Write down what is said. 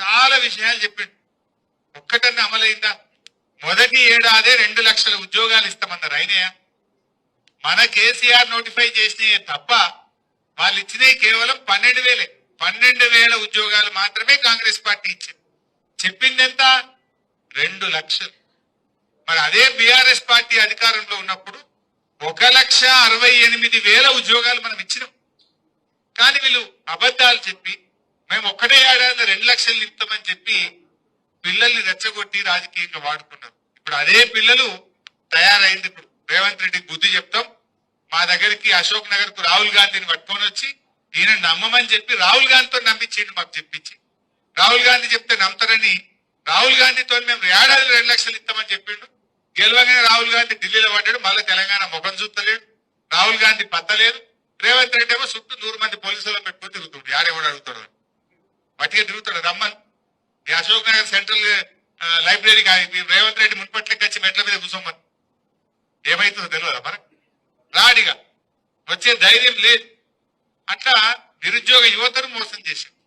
చాలా విషయాలు చెప్పిండు. ఒక్కటన్నా అమలైందా? మొదటి ఏడాదే రెండు లక్షల ఉద్యోగాలు ఇస్తామన్నారు. అయినాయా? మన కేసీఆర్ నోటిఫై చేసినవి తప్ప వాళ్ళు ఇచ్చినవి కేవలం పన్నెండు వేలే. పన్నెండు వేల ఉద్యోగాలు మాత్రమే కాంగ్రెస్ పార్టీ ఇచ్చింది. చెప్పింది ఎంత రెండు లక్షలు. మరి అదే బీఆర్ఎస్ పార్టీ అధికారంలో ఉన్నప్పుడు ఒక లక్ష అరవై ఎనిమిది వేల ఉద్యోగాలు మనం ఇచ్చినాం. కానీ వీళ్ళు అబద్ధాలు చెప్పి మేము ఒక్కటే ఏడాది రెండు లక్షలు ఇస్తామని చెప్పి పిల్లల్ని రెచ్చగొట్టి రాజకీయంగా వాడుకున్నారు. ఇప్పుడు అదే పిల్లలు తయారైంది ఇప్పుడు. రేవంత్ రెడ్డికి బుద్ధి చెప్తాం. మా దగ్గరికి అశోక్ నగర్కు రాహుల్ గాంధీని పట్టుకొని వచ్చి ఈయన నమ్మమని చెప్పి రాహుల్ గాంధీతో నమ్మించిండు మాకు చెప్పించి. రాహుల్ గాంధీ చెప్తే నమ్ముతారని రాహుల్ గాంధీతో మేము ఏడాది రెండు లక్షలు ఇస్తామని చెప్పిండు. గెలవగానే రాహుల్ గాంధీ ఢిల్లీలో పడ్డాడు. మళ్ళీ తెలంగాణ ముఖం చూస్తలేడు. రాహుల్ గాంధీ పత్తలేదు. రేవంత్ రెడ్డి ఏమో చుట్టూ నూరు మంది పోలీసులను పెట్టుకుని తిరుగుతుండు. ఆడేవాడు అడుగుతాడు? అని. మట్టిగా తిరుగుతాడు రమ్మన్ ఈ అశోక్ నగర్ సెంట్రల్ ఆ, లైబ్రరీకి రేవంత్ రెడ్డి మున్పట్లకి వచ్చి మెట్ల మీద కూర్చోమని. ఏమైతుందో తెలియదా మరి రాడిగా. వచ్చే ధైర్యం లేదు. అట్లా నిరుద్యోగ యువతను మోసం చేశాడు.